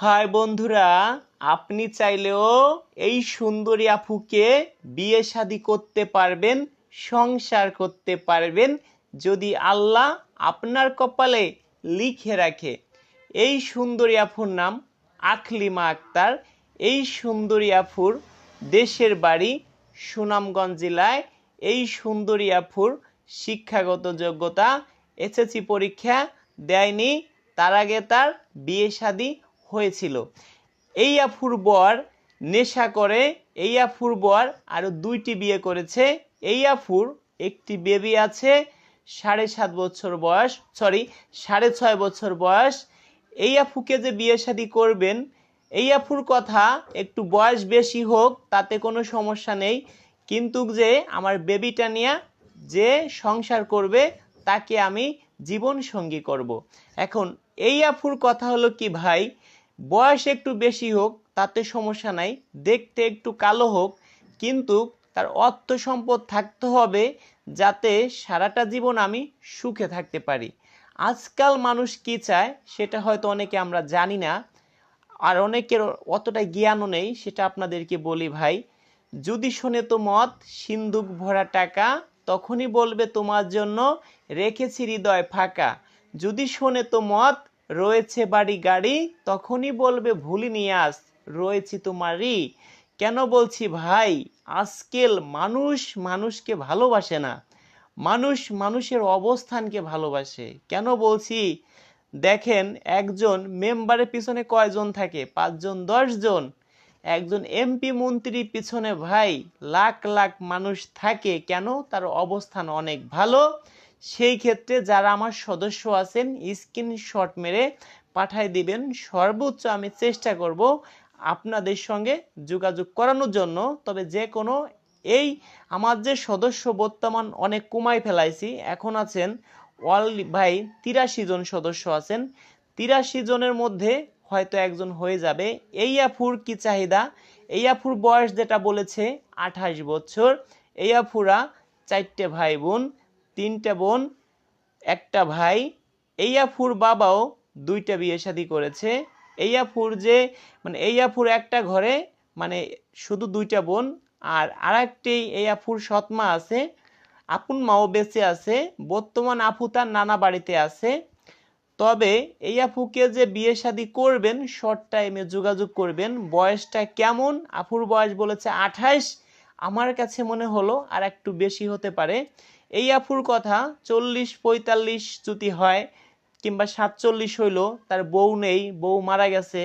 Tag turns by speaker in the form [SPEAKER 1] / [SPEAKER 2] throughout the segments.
[SPEAKER 1] High বন্ধুরা, আপনি চাইলেও এই সুন্দরী আপুকে বিয়ে শাদি করতে পারবেন, সংসার করতে পারবেন, যদি আল্লাহ আপনার কপালে লিখে রাখে। এই সুন্দরী আফুর নাম আখলিমা আক্তার। এই সুন্দরী আফুর দেশের বাড়ি সুনামগঞ্জ জেলায়। এই সুন্দরী আফুর শিক্ষাগত যোগ্যতা, এসএসসি পরীক্ষা দেয়নি, তার আগে তার বিয়ে শাদী হয়েছিল। এই আফুর বর নেশা করে, এই আফুর বর আরও দুইটি বিয়ে করেছে। এই আফুর একটি বেবি আছে, সাড়ে সাত বছর বয়স সরি সাড়ে ছয় বছর বয়স। এই আফুকে যে বিয়ে শাদী করবেন, এই আফুর কথা একটু বয়স বেশি হোক, তাতে কোনো সমস্যা নেই। কিন্তু যে আমার বেবিটা নিয়ে যে সংসার করবে, তাকে আমি জীবন সঙ্গী করব। এখন এই আফুর কথা হলো কি ভাই? বয়স একটু বেশি হোক, তাতে সমস্যা নাই, দেখতে একটু কালো হোক, কিন্তু তার অর্থ সম্পদ থাকতে হবে যাতে সারাটা জীবন আমি সুখে থাকতে পারি। আজকাল মানুষ কি চায় সেটা হয়তো অনেকে আমরা জানি না, আর অনেকের অতটা জ্ঞানও নেই, সেটা আপনাদেরকে বলি ভাই। যদি শোনে তো মত সিন্দুক ভরা টাকা, তখনই বলবে তোমার জন্য রেখেছি হৃদয় ফাঁকা। যদি শোনে তো মত রয়েছে বাড়ি গাড়ি, তখনই বলবে ভুলিনি আস, রয়েছি তোমারই। কেন বলছি, ভাই, আজকেল মানুষ মানুষকে ভালোবাসে না। মানুষ মানুষের অবস্থানকে ভালোবাসে। কেন বলছি, দেখেন, একজন মেম্বারের পিছনে কয়জন থাকে? পাঁচজন, দশজন। একজন এমপি মন্ত্রীর পিছনে, ভাই, লাখ লাখ মানুষ থাকে। কেন? তার অবস্থান অনেক ভালো। সেই ক্ষেত্রে যারা আমার সদস্য আছেন স্ক্রিনশট মেরে পাঠায় দিবেন। সর্বোচ্চ আমি চেষ্টা করব আপনাদের সঙ্গে যোগাযোগ করানোর জন্য। তবে যে কোনো, এই আমার যে সদস্য বর্তমান অনেক কমাই ফেলাইছি, এখন আছেন অল ভাই তিরাশি জন সদস্য আছেন। তিরাশি জনের মধ্যে হয়তো একজন হয়ে যাবে। এই আফুর কি চাহিদা? এই আফুর বয়স যেটা বলেছে, আঠাশ বছর। এই আফুরা চারটে ভাই বোন তিনটে বোন, একটা ভাই। এই আফুর বাবাও দুইটা বিয়ে শাদী করেছে। এই আফুর যে মানে এই আফুর একটা ঘরে মানে শুধু দুইটা বোন। আর আরেকটি এই আফুর সৎমা আছে, আপন মাও বেঁচে আছে, বর্তমান আফু তার নানা বাড়িতে আছে। তবে এই আপুকে যে বিয়ে শাদী করবেন শর্ট টাইমে যোগাযোগ করবেন, বয়সটা কেমন? আপুর বয়স বলেছে আঠাইশ আমার কাছে মনে হলো আর একটু বেশি হতে পারে। এই আপুর কথা চল্লিশ পঁয়তাল্লিশ যদি হয় কিংবা সাতচল্লিশ হইল, তার বউ নেই, বউ মারা গেছে,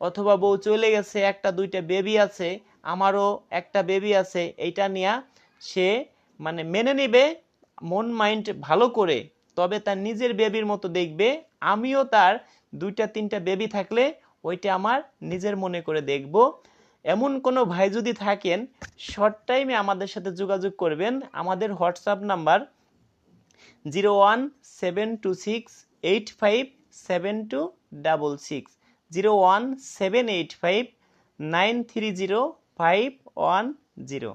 [SPEAKER 1] অথবা বউ চলে গেছে, একটা দুইটা বেবি আছে, আমারও একটা বেবি আছে, এইটা নিয়ে সে মানে মেনে নেবে, মন মাইন্ড ভালো করে, তবে তার নিজের বেবির মতো দেখবে, আমিও তার দুইটা তিনটা বেবি থাকলে ওইটা আমার নিজের মনে করে দেখব। এমন কোনো ভাই যদি থাকেন শর্ট টাইমে আমাদের সাথে যোগাযোগ করবেন। আমাদের WhatsApp number zero one seven two six eight five seven two double six zero one seven eight five nine three zero five one zero